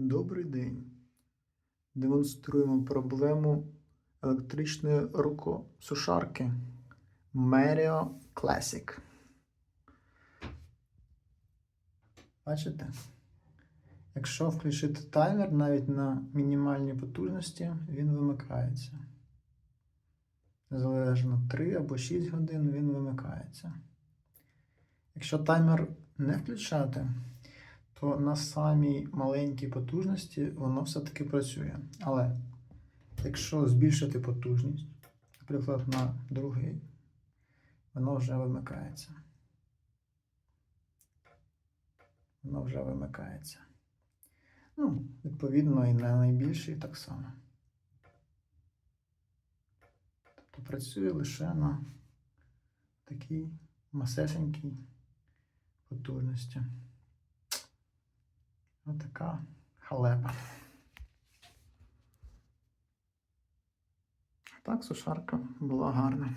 Добрий день. Демонструємо проблему електричної рукосушарки Merio Classic. Бачите? Якщо включити таймер навіть на мінімальній потужності, він вимикається. Незалежно 3 або 6 годин він вимикається. Якщо таймер не включати, то на самій маленькій потужності воно все-таки працює. Але якщо збільшити потужність, наприклад, на другий, воно вже вимикається. Воно вже вимикається. Ну, відповідно, і на найбільший так само. Тобто працює лише на такій масесенькій потужності. Отака халепа. Так, сушарка була гарна.